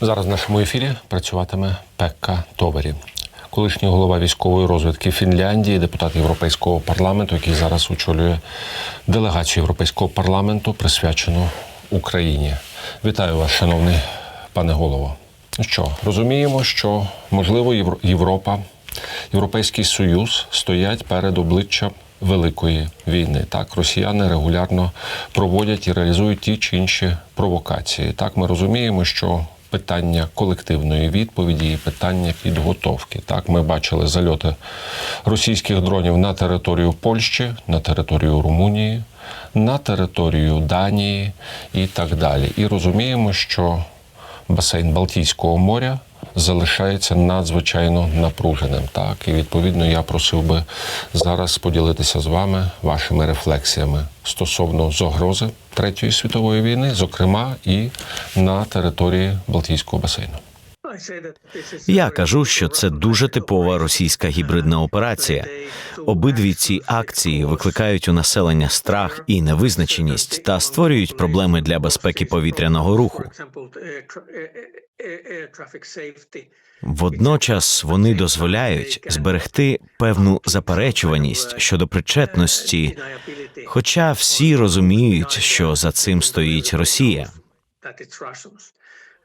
Зараз в нашому ефірі працюватиме Пекка Товері, колишній голова військової розвідки Фінляндії, депутат Європейського парламенту, який зараз очолює делегацію Європейського парламенту, присвячену Україні. Вітаю вас, шановний пане голово. Ну Що розуміємо, що можливо Європа, Європейський Союз стоять перед обличчям великої війни. Так, росіяни регулярно проводять і реалізують ті чи інші провокації. Так, ми розуміємо, що питання колективної відповіді і питання підготовки. Так, ми бачили зальоти російських дронів на територію Польщі, на територію Румунії, на територію Данії і так далі. І розуміємо, що басейн Балтійського моря залишається надзвичайно напруженим. Так, і відповідно я просив би зараз поділитися з вами вашими рефлексіями стосовно загрози Третьої світової війни, зокрема і на території Балтійського басейну. Я кажу, що це дуже типова російська гібридна операція. Обидві ці акції викликають у населення страх і невизначеність та створюють проблеми для безпеки повітряного руху. Водночас вони дозволяють зберегти певну заперечуваність щодо причетності, хоча всі розуміють, що за цим стоїть Росія.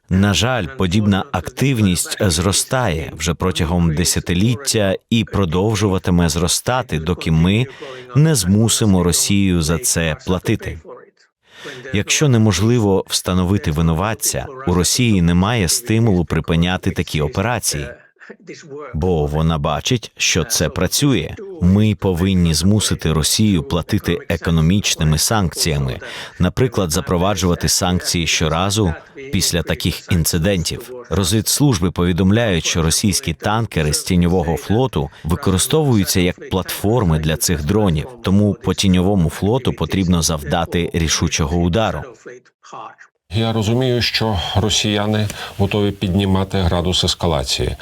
На жаль, подібна активність зростає вже протягом десятиліття і продовжуватиме зростати, доки ми не змусимо Росію за це платити. Якщо неможливо встановити винуватця, у Росії немає стимулу припиняти такі операції, бо вона бачить, що це працює. Ми повинні змусити Росію платити економічними санкціями, наприклад, запроваджувати санкції щоразу після таких інцидентів. Розвідслужби повідомляють, що російські танкери з тіньового флоту використовуються як платформи для цих дронів, тому по тіньовому флоту потрібно завдати рішучого удару. Я розумію, що росіяни готові піднімати градус ескалації.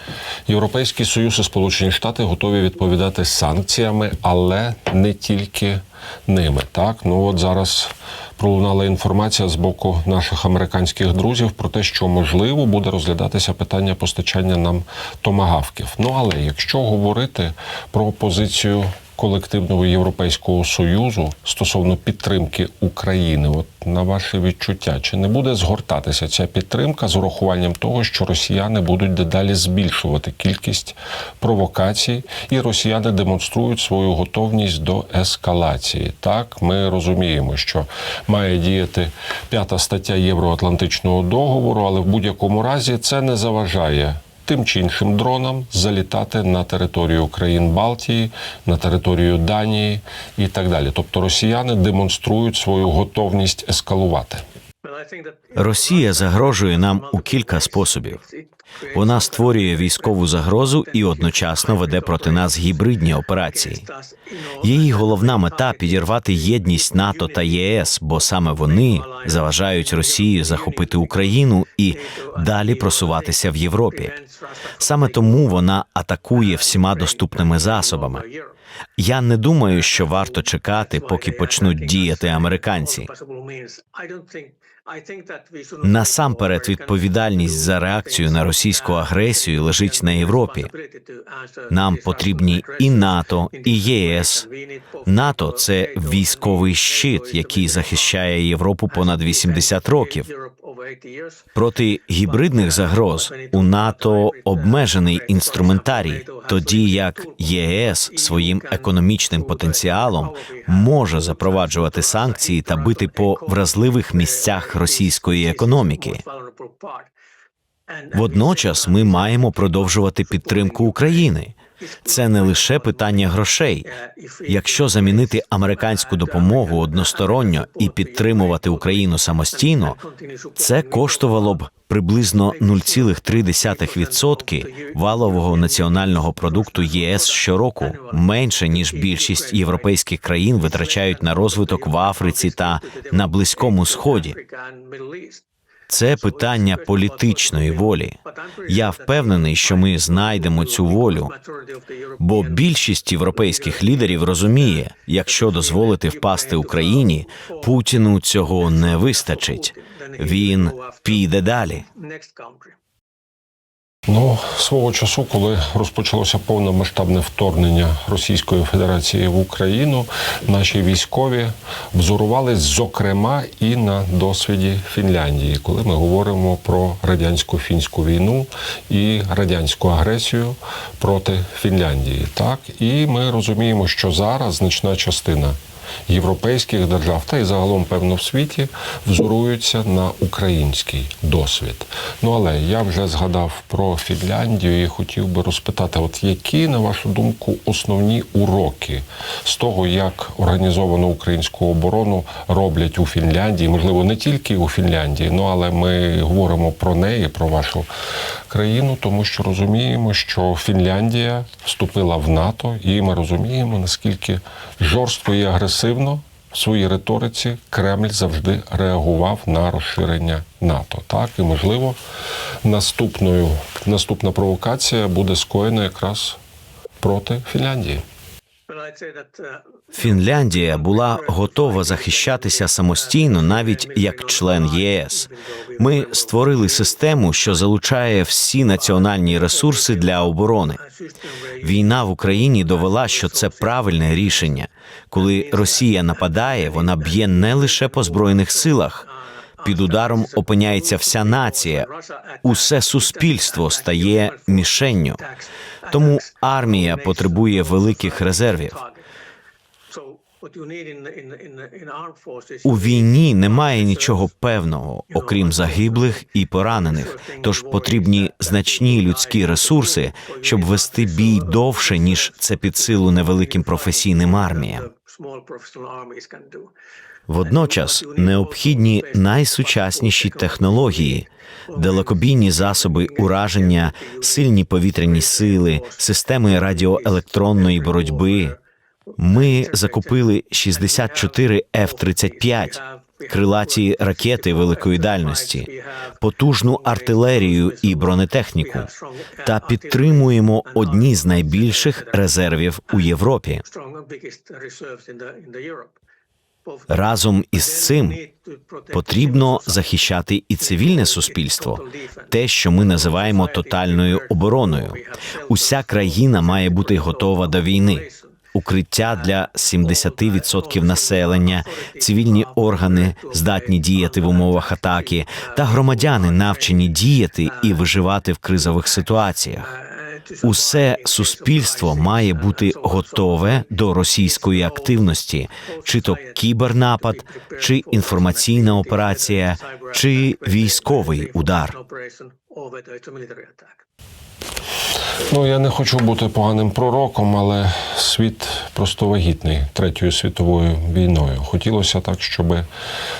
Європейський Союз і Сполучені Штати готові відповідати санкціями, але не тільки ними. Так, ну от зараз пролунала інформація з боку наших американських друзів про те, що можливо буде розглядатися питання постачання нам томагавків. Ну але якщо говорити про позицію колективного європейського союзу стосовно підтримки України, от на ваше відчуття, чи не буде згортатися ця підтримка з урахуванням того, що росіяни будуть дедалі збільшувати кількість провокацій, і росіяни демонструють свою готовність до ескалації? Так, ми розуміємо, що має діяти п'ята стаття Євроатлантичного договору, але в будь-якому разі це не заважає тим чи іншим дронам залітати на територію країн Балтії, на територію Данії і так далі. Тобто росіяни демонструють свою готовність ескалувати. Росія загрожує нам у кілька способів. Вона створює військову загрозу і одночасно веде проти нас гібридні операції. Її головна мета підірвати єдність НАТО та ЄС, бо саме вони заважають Росії захопити Україну і далі просуватися в Європі. Саме тому вона атакує всіма доступними засобами. Я не думаю, що варто чекати, поки почнуть діяти американці. Насамперед, відповідальність за реакцію на російську агресію лежить на Європі. Нам потрібні і НАТО, і ЄС. НАТО це військовий щит, який захищає Європу понад 80 років. Проти гібридних загроз у НАТО обмежений інструментарій, тоді як ЄС своїм економічним потенціалом може запроваджувати санкції та бити по вразливих місцях російської економіки. Водночас ми маємо продовжувати підтримку України. Це не лише питання грошей. Якщо замінити американську допомогу односторонньо і підтримувати Україну самостійно, це коштувало б приблизно 0,3% валового національного продукту ЄС щороку, менше ніж більшість європейських країн витрачають на розвиток в Африці та на Близькому Сході. Це питання політичної волі. Я впевнений, що ми знайдемо цю волю, бо більшість європейських лідерів розуміє, якщо дозволити впасти Україні, Путіну цього не вистачить. Він піде далі. Ну, свого часу, коли розпочалося повномасштабне вторгнення Російської Федерації в Україну, наші військові взорувались, зокрема, і на досвіді Фінляндії, коли ми говоримо про радянсько-фінську війну і радянську агресію проти Фінляндії. Так, і ми розуміємо, що зараз значна частина європейських держав та й загалом, певно, в світі взоруються на український досвід. Ну але я вже згадав про Фінляндію і хотів би розпитати, от які, на вашу думку, основні уроки з того, як організовану українську оборону роблять у Фінляндії, можливо, не тільки у Фінляндії, ну але ми говоримо про неї, про вашу країну, тому що розуміємо, що Фінляндія вступила в НАТО, і ми розуміємо, наскільки жорстко і агресивно в своїй риториці Кремль завжди реагував на розширення НАТО. Так і можливо, наступною наступна провокація буде скоєна якраз проти Фінляндії. Фінляндія була готова захищатися самостійно, навіть як член ЄС. Ми створили систему, що залучає всі національні ресурси для оборони. Війна в Україні довела, що це правильне рішення. Коли Росія нападає, вона б'є не лише по збройних силах. Під ударом опиняється вся нація, усе суспільство стає мішенню. Тому армія потребує великих резервів. У війні немає нічого певного, окрім загиблих і поранених. Тож потрібні значні людські ресурси, щоб вести бій довше, ніж це під силу невеликим професійним арміям. Водночас необхідні найсучасніші технології, далекобійні засоби ураження, сильні повітряні сили, системи радіоелектронної боротьби. Ми закупили 64 F-35, крилаті ракети великої дальності, потужну артилерію і бронетехніку та підтримуємо одні з найбільших резервів у Європі. Разом із цим потрібно захищати і цивільне суспільство, те, що ми називаємо тотальною обороною. Уся країна має бути готова до війни. Укриття для 70% населення, цивільні органи здатні діяти в умовах атаки, та громадяни навчені діяти і виживати в кризових ситуаціях. Усе суспільство має бути готове до російської активності, чи то кібернапад, чи інформаційна операція, чи військовий удар. Ну, я не хочу бути поганим пророком, але світ просто вагітний Третьою світовою війною. Хотілося так, щоб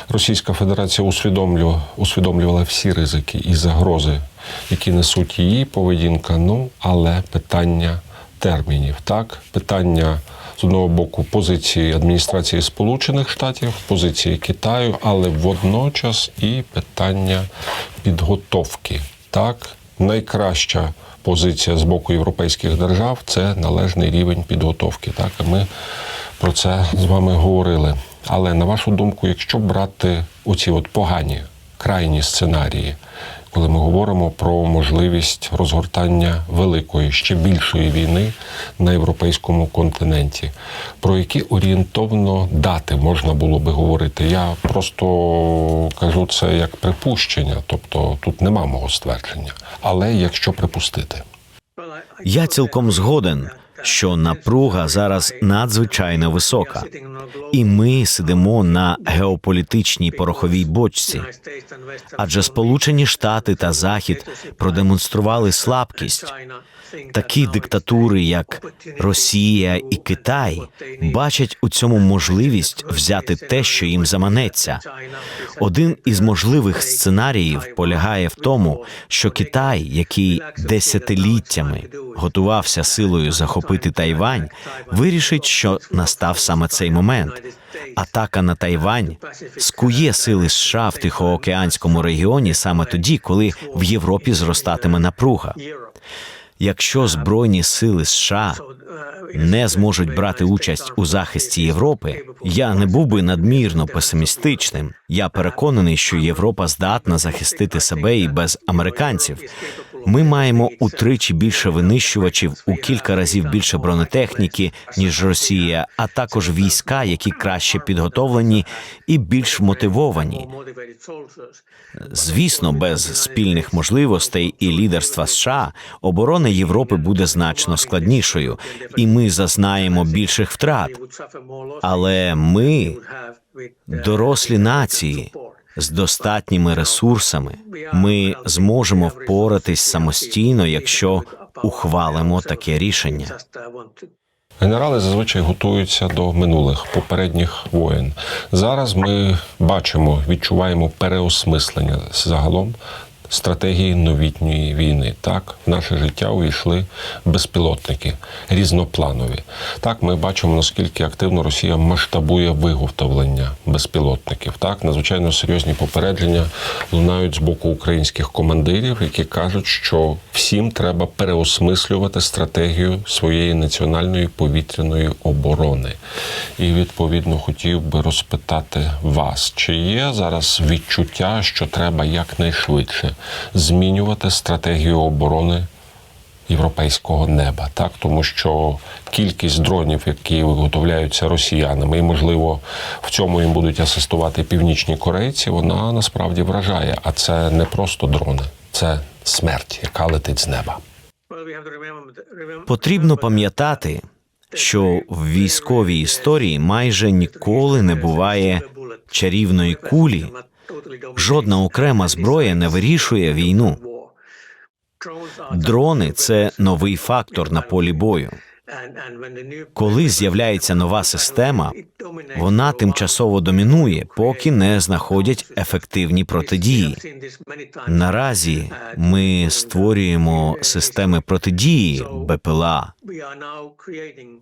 Російська Федерація усвідомлю, усвідомлювала всі ризики і загрози, які несуть її поведінка. Ну, але питання термінів, так, питання. З одного боку позиції адміністрації Сполучених Штатів, позиції Китаю, але водночас і питання підготовки. Так, найкраща позиція з боку європейських держав це належний рівень підготовки. Так, і ми про це з вами говорили. Але на вашу думку, якщо брати оці от погані крайні сценарії, коли ми говоримо про можливість розгортання великої ще більшої війни на європейському континенті, про які орієнтовно дати можна було би говорити? Я просто кажу це як припущення, тобто тут нема мого ствердження. Але якщо припустити. Я цілком згоден, що напруга зараз надзвичайно висока, і ми сидимо на геополітичній пороховій бочці. Адже Сполучені Штати та Захід продемонстрували слабкість. Такі диктатури, як Росія і Китай, бачать у цьому можливість взяти те, що їм заманеться. Один із можливих сценаріїв полягає в тому, що Китай, який десятиліттями готувався силою захопити Тайвань, вирішить, що настав саме цей момент. Атака на Тайвань скує сили США в Тихоокеанському регіоні саме тоді, коли в Європі зростатиме напруга. Якщо збройні сили США не зможуть брати участь у захисті Європи, я не був би надмірно песимістичним. Я переконаний, що Європа здатна захистити себе і без американців. Ми маємо утричі більше винищувачів, у кілька разів більше бронетехніки ніж Росія, а також війська, які краще підготовлені і більш мотивовані. Звісно, без спільних можливостей і лідерства США оборона Європи буде значно складнішою, і ми зазнаємо більших втрат. Але ми дорослі нації з достатніми ресурсами. Ми зможемо впоратись самостійно, якщо ухвалимо таке рішення. Генерали зазвичай готуються до минулих попередніх воєн. Зараз ми бачимо, відчуваємо переосмислення загалом стратегії новітньої війни. Так, в наше життя увійшли безпілотники різнопланові. Так, ми бачимо, наскільки активно Росія масштабує виготовлення безпілотників. Так, надзвичайно серйозні попередження лунають з боку українських командирів, які кажуть, що всім треба переосмислювати стратегію своєї національної повітряної оборони. І відповідно хотів би розпитати вас, чи є зараз відчуття, що треба якнайшвидше змінювати стратегію оборони європейського неба, так тому що кількість дронів, які виготовляються росіянами, і можливо в цьому їм будуть асистувати північні корейці, вона насправді вражає. А це не просто дрони, це смерть, яка летить з неба. Потрібно пам'ятати, що в військовій історії майже ніколи не буває чарівної кулі. Жодна окрема зброя не вирішує війну. Дрони це новий фактор на полі бою. Коли з'являється нова система, вона тимчасово домінує, поки не знаходять ефективні протидії. Наразі ми створюємо системи протидії БПЛА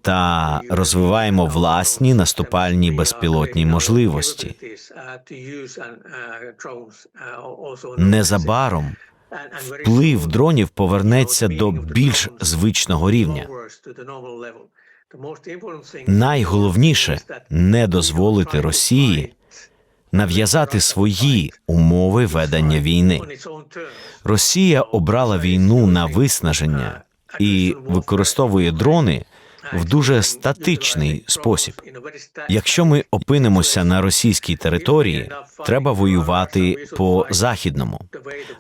та розвиваємо власні наступальні безпілотні можливості. Незабаром вплив дронів повернеться до більш звичного рівня. Найголовніше не дозволити Росії нав'язати свої умови ведення війни. Росія обрала війну на виснаження і використовує дрони в дуже статичний спосіб. Якщо ми опинимося на російській території, треба воювати по західному,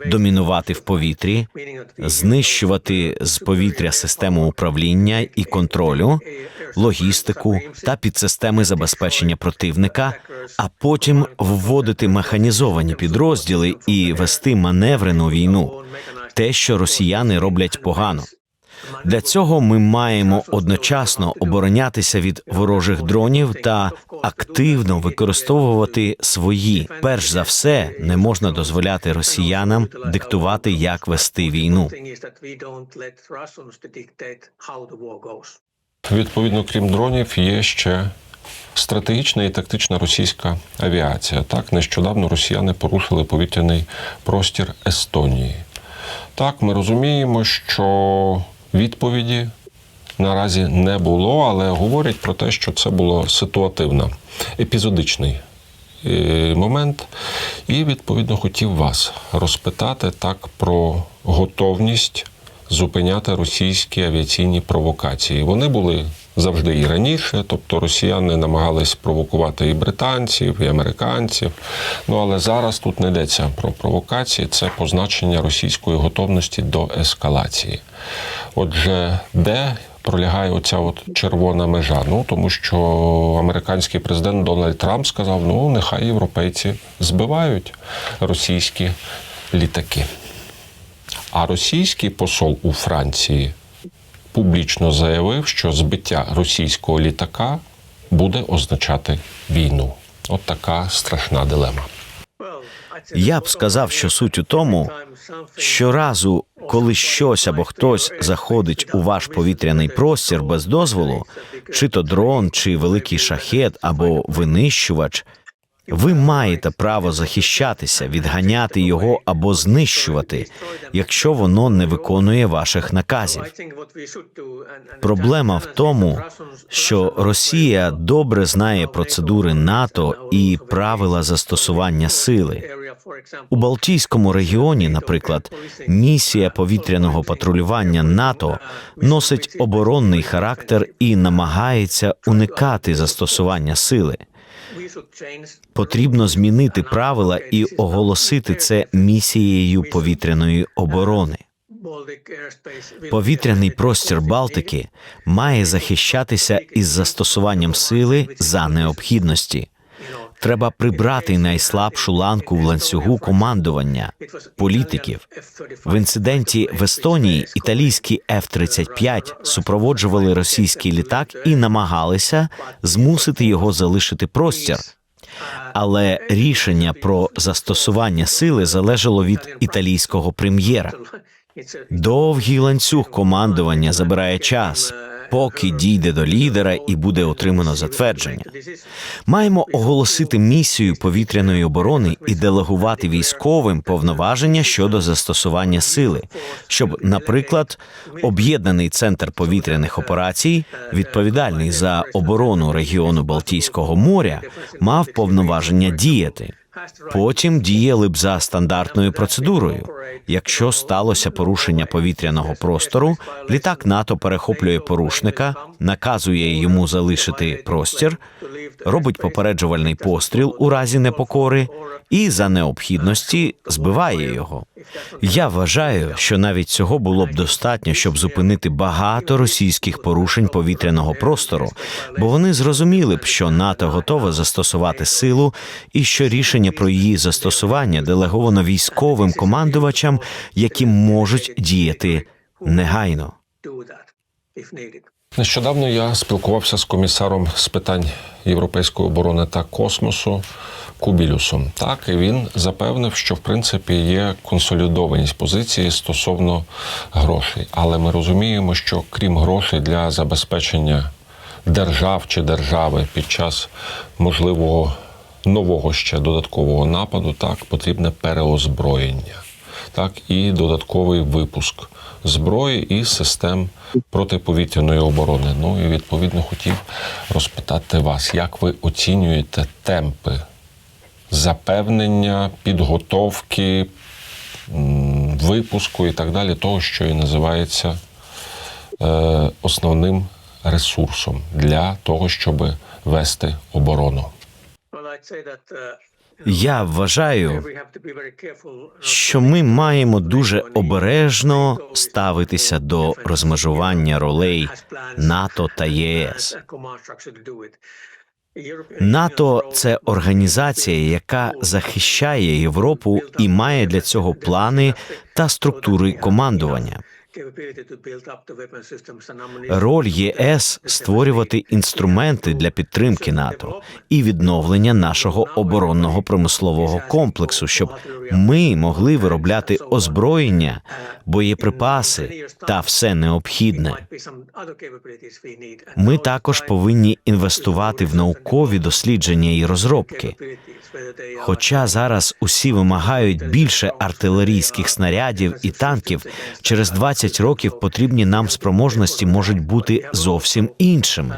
домінувати в повітрі, знищувати з повітря систему управління і контролю, логістику та підсистеми забезпечення противника, а потім вводити механізовані підрозділи і вести маневрену війну, те, що росіяни роблять погано. Для цього ми маємо одночасно оборонятися від ворожих дронів та активно використовувати свої. Перш за все, не можна дозволяти росіянам диктувати, як вести війну. Відповідно, крім дронів, є ще стратегічна і тактична російська авіація. Так, нещодавно росіяни порушили повітряний простір Естонії. Так, ми розуміємо, що відповіді наразі не було, але говорять про те, що це було ситуативно, епізодичний е, момент. І відповідно хотів вас розпитати так про готовність зупиняти російські авіаційні провокації. Вони були завжди і раніше, тобто росіяни намагались провокувати і британців, і американців. Ну але зараз тут не йдеться про провокації, це позначення російської готовності до ескалації. Отже, де пролягає оця от червона межа? Ну тому що американський президент Дональд Трамп сказав: ну нехай європейці збивають російські літаки. А російський посол у Франції публічно заявив, що збиття російського літака буде означати війну. От така страшна дилема. Я б сказав, що суть у тому, щоразу, коли щось або хтось заходить у ваш повітряний простір без дозволу, чи то дрон, чи великий шахет або винищувач, ви маєте право захищатися, відганяти його або знищувати, якщо воно не виконує ваших наказів. Проблема в тому, що Росія добре знає процедури НАТО і правила застосування сили. У Балтійському регіоні, наприклад, місія повітряного патрулювання НАТО носить оборонний характер і намагається уникати застосування сили. Потрібно змінити правила і оголосити це місією повітряної оборони. Повітряний простір Балтики має захищатися із застосуванням сили за необхідності. Треба прибрати найслабшу ланку в ланцюгу командування політиків. В інциденті в Естонії італійські F-35 супроводжували російський літак і намагалися змусити його залишити простір. Але рішення про застосування сили залежало від італійського прем'єра. Довгий ланцюг командування забирає час, поки дійде до лідера і буде отримано затвердження. Маємо оголосити місію повітряної оборони і делегувати військовим повноваження щодо застосування сили, щоб, наприклад, об'єднаний центр повітряних операцій, відповідальний за оборону регіону Балтійського моря, мав повноваження діяти. Потім діяли б за стандартною процедурою. Якщо сталося порушення повітряного простору, літак НАТО перехоплює порушника, наказує йому залишити простір, робить попереджувальний постріл у разі непокори і за необхідності збиває його. Я вважаю, що навіть цього було б достатньо, щоб зупинити багато російських порушень повітряного простору, бо вони зрозуміли б, що НАТО готове застосувати силу, і що рішення про її застосування делеговано військовим командувачам, які можуть діяти негайно. Нещодавно я спілкувався з комісаром з питань європейської оборони та космосу Кубілюсом. Так і він запевнив, що в принципі є консолідованість позиції стосовно грошей. Але ми розуміємо, що крім грошей для забезпечення держав чи держави під час можливого нового ще додаткового нападу, так потрібне переозброєння, так і додатковий випуск зброї і систем протиповітряної оборони. Ну і відповідно хотів розпитати вас, як ви оцінюєте темпи запевнення, підготовки, випуску і так далі, того, що і називається е, основним ресурсом для того, щоб вести оборону. Я вважаю, що ми маємо дуже обережно ставитися до розмежування ролей НАТО та ЄС. НАТО це організація, яка захищає Європу і має для цього плани та структури командування. Роль ЄС створювати інструменти для підтримки НАТО і відновлення нашого оборонного промислового комплексу, щоб ми могли виробляти озброєння, боєприпаси та все необхідне. Ми також повинні інвестувати в наукові дослідження і розробки. Хоча зараз усі вимагають більше артилерійських снарядів і танків, через 20 років потрібні нам спроможності можуть бути зовсім іншими.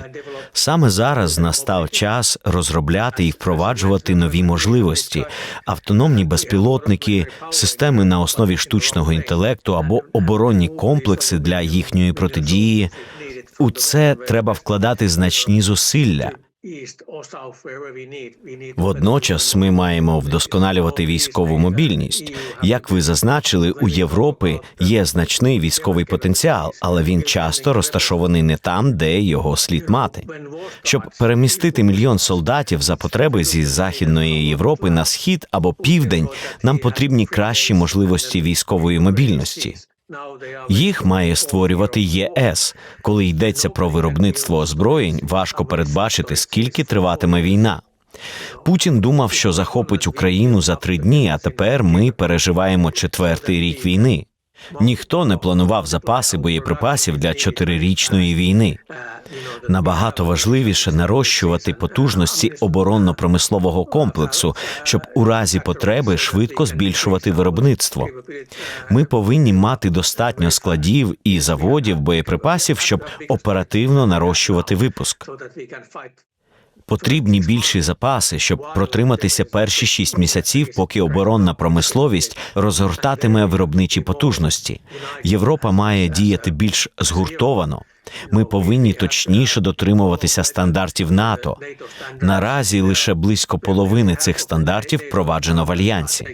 Саме зараз настав час розробляти і впроваджувати нові можливості, автономні безпілотники, системи на основі штучного інтелекту або оборонні комплекси для їхньої протидії. У це треба вкладати значні зусилля. Водночас ми маємо вдосконалювати військову мобільність. Як ви зазначили, у Європи є значний військовий потенціал, але він часто розташований не там, де його слід мати. Щоб перемістити мільйон солдатів за потреби зі західної Європи на схід або південь, нам потрібні кращі можливості військової мобільності. Їх має створювати ЄС. Коли йдеться про виробництво озброєнь, важко передбачити, скільки триватиме війна. Путін думав, що захопить Україну за три дні, а тепер ми переживаємо четвертий рік війни. Ніхто не планував запаси боєприпасів для чотирирічної війни. Набагато важливіше нарощувати потужності оборонно-промислового комплексу, щоб у разі потреби швидко збільшувати виробництво. Ми повинні мати достатньо складів і заводів боєприпасів, щоб оперативно нарощувати випуск. Потрібні більші запаси, щоб протриматися перші шість місяців, поки оборонна промисловість розгортатиме виробничі потужності. Європа має діяти більш згуртовано. Ми повинні точніше дотримуватися стандартів НАТО. Наразі лише близько половини цих стандартів впроваджено в альянсі.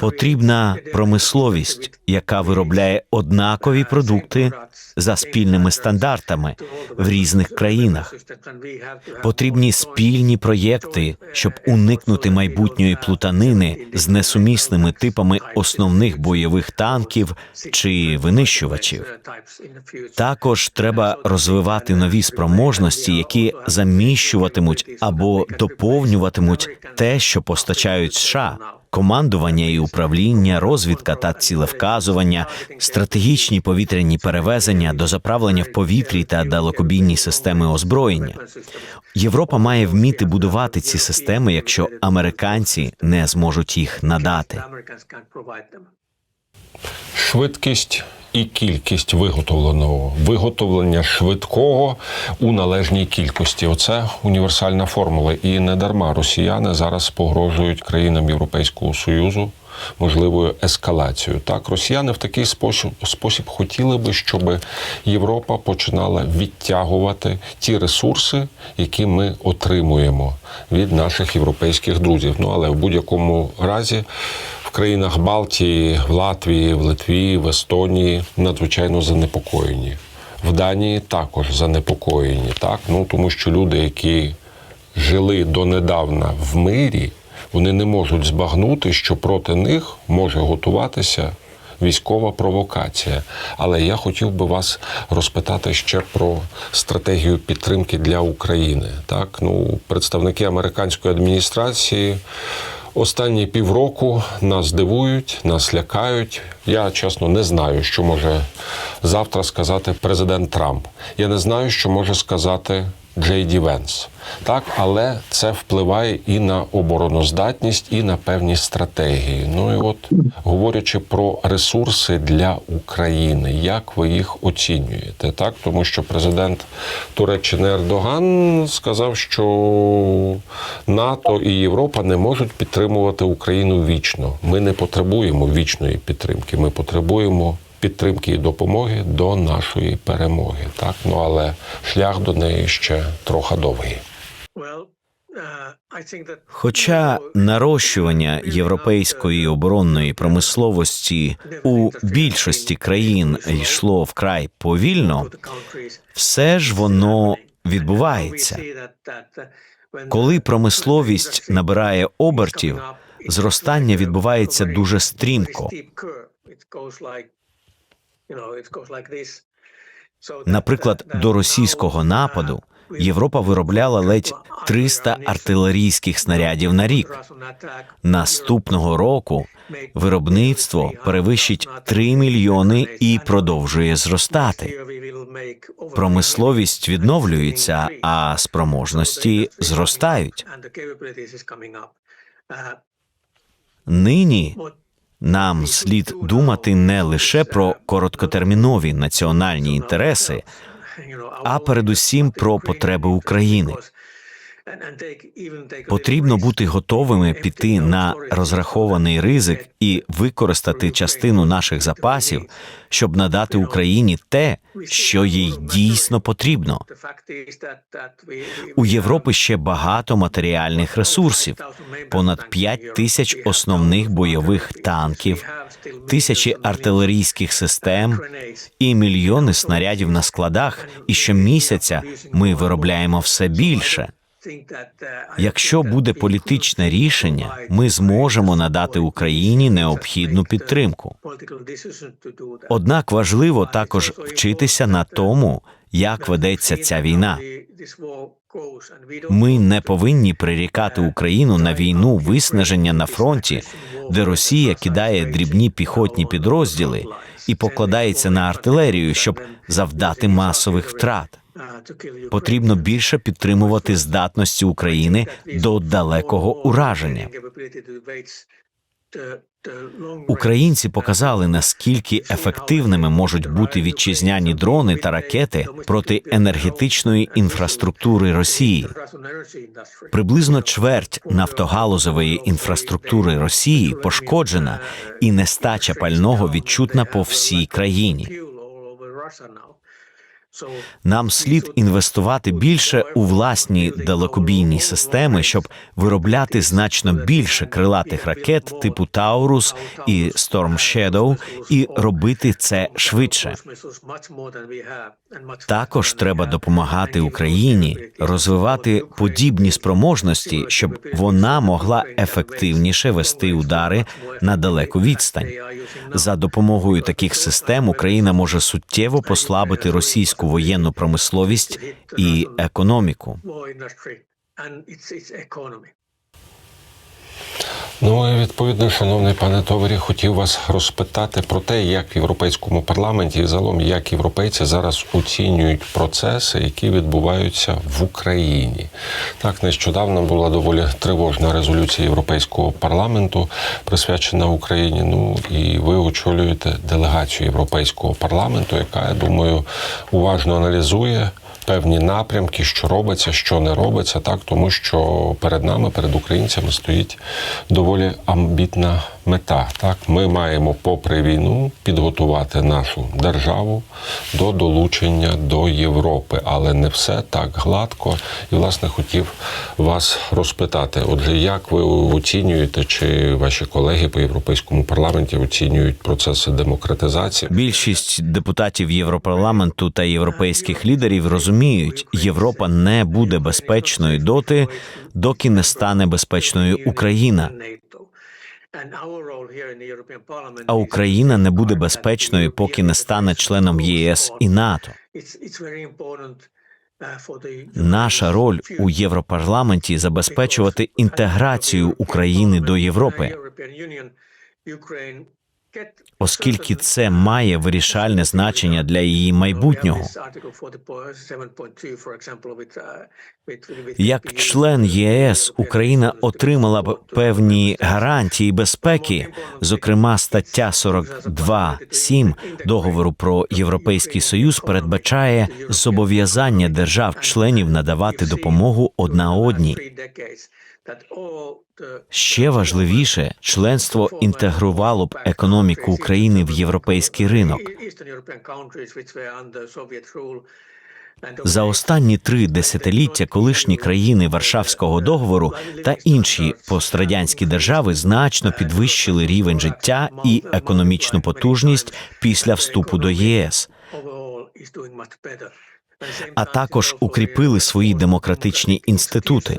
Потрібна промисловість, яка виробляє однакові продукти за спільними стандартами в різних країнах. Потрібні спільні проєкти, щоб уникнути майбутньої плутанини з несумісними типами основних бойових танків чи винищувачів. Також треба розвивати нові спроможності, які заміщуватимуть або доповнюватимуть те, що постачають США. Командування і управління, розвідка та цілевказування, стратегічні повітряні перевезення, дозаправлення в повітрі та далекобійні системи озброєння. Європа має вміти будувати ці системи, якщо американці не зможуть їх надати. Швидкість і кількість виготовленого виготовлення швидкого у належній кількості. Оце універсальна формула. І не дарма росіяни зараз погрожують країнам Європейського союзу можливою ескалацією. Так, росіяни в такий спосіб, спосіб хотіли би, щоб Європа починала відтягувати ті ресурси, які ми отримуємо від наших європейських друзів. Ну але в будь-якому разі. В країнах Балтії, в Латвії, в Литві, в Естонії надзвичайно занепокоєні. В Данії також занепокоєні, так ну тому що люди, які жили донедавна в мирі, вони не можуть збагнути, що проти них може готуватися військова провокація. Але я хотів би вас розпитати ще про стратегію підтримки для України. Так, ну представники американської адміністрації. Останні півроку нас дивують, нас лякають. Я чесно не знаю, що може завтра сказати президент Трамп. Я не знаю, що може сказати Джей Ді Венс. Так, але це впливає і на обороноздатність, і на певні стратегії. Ну і от говорячи про ресурси для України, як ви їх оцінюєте? Так, тому що президент Туреччини Ердоган сказав, що НАТО і Європа не можуть підтримувати Україну вічно. Ми не потребуємо вічної підтримки. Ми потребуємо підтримки і допомоги до нашої перемоги. Так, ну але шлях до неї ще трохи довгий. Хоча нарощування європейської оборонної промисловості у більшості країн йшло вкрай повільно, все ж воно відбувається. Коли промисловість набирає обертів, зростання відбувається дуже стрімко. Наприклад, до російського нападу Європа виробляла ледь 300 артилерійських снарядів на рік. Наступного року виробництво перевищить 3 мільйони і продовжує зростати. Промисловість відновлюється, а спроможності зростають. Нині нам слід думати не лише про короткотермінові національні інтереси, а передусім про потреби України. Потрібно бути готовими піти на розрахований ризик і використати частину наших запасів, щоб надати Україні те, що їй дійсно потрібно. У Європи ще багато матеріальних ресурсів, понад 5 тисяч основних бойових танків, тисячі артилерійських систем і мільйони снарядів на складах. І щомісяця ми виробляємо все більше. Якщо буде політичне рішення, ми зможемо надати Україні необхідну підтримку. Однак важливо також вчитися на тому, як ведеться ця війна. Ми не повинні прирікати Україну на війну виснаження на фронті, де Росія кидає дрібні піхотні підрозділи і покладається на артилерію, щоб завдати масових втрат. Потрібно більше підтримувати здатності України до далекого ураження. Українці показали, наскільки ефективними можуть бути вітчизняні дрони та ракети проти енергетичної інфраструктури Росії. Приблизно чверть нафтогалузової інфраструктури Росії пошкоджена, і нестача пального відчутна по всій країні. Нам слід інвестувати більше у власні далекобійні системи, щоб виробляти значно більше крилатих ракет типу Таурус і Storm Shadow і робити це швидше. Також треба допомагати Україні розвивати подібні спроможності, щоб вона могла ефективніше вести удари на далеку відстань. За допомогою таких систем Україна може суттєво послабити російську воєнну промисловість і економіку. Ну і відповідно, шановний пане Товарі, хотів вас розпитати про те, як в європейському парламенті і загалом як європейці зараз оцінюють процеси, які відбуваються в Україні. Так, нещодавно була доволі тривожна резолюція Європейського парламенту, присвячена Україні. Ну і ви очолюєте делегацію Європейського парламенту, яка я думаю уважно аналізує певні напрямки, що робиться, що не робиться, так? Тому що перед нами, перед українцями, стоїть доволі амбітна мета. Так, ми маємо, попри війну, підготувати нашу державу до долучення до Європи, але не все так гладко. І власне хотів вас розпитати. Отже, як ви оцінюєте, чи ваші колеги по європейському парламенті оцінюють процеси демократизації? Більшість депутатів Європарламенту та європейських лідерів розуміють, Європа не буде безпечною доти, доки не стане безпечною Україна. А Україна не буде безпечною, поки не стане членом ЄС і НАТО. Наша роль у Європарламенті забезпечувати інтеграцію України до Європи, оскільки це має вирішальне значення для її майбутнього. Як член ЄС Україна отримала б певні гарантії безпеки, зокрема стаття 42.7 договору про європейський союз передбачає зобов'язання держав-членів надавати допомогу одна одній. Ще важливіше, членство інтегрувало б економіку України в європейський ринок. За останні три десятиліття колишні країни Варшавського договору та інші пострадянські держави значно підвищили рівень життя і економічну потужність після вступу до ЄС. А також укріпили свої демократичні інститути.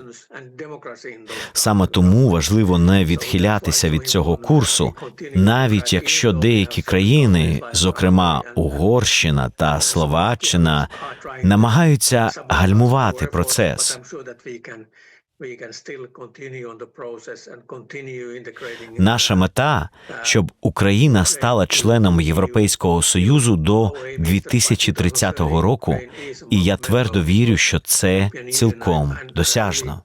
Саме тому важливо не відхилятися від цього курсу, навіть якщо деякі країни, зокрема Угорщина та Словаччина, намагаються гальмувати процес. Наша мета, щоб Україна стала членом Європейського союзу до 2030 року, і я твердо вірю, що це цілком досяжно.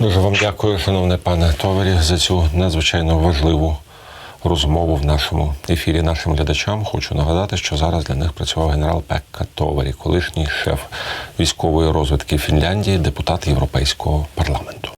Дуже вам дякую, шановне пане Товарі, за цю надзвичайно важливу розмову в нашому ефірі. Нашим глядачам хочу нагадати, що зараз для них працював генерал Пекка Товарі, колишній шеф військової розвідки Фінляндії, депутат Європейського парламенту.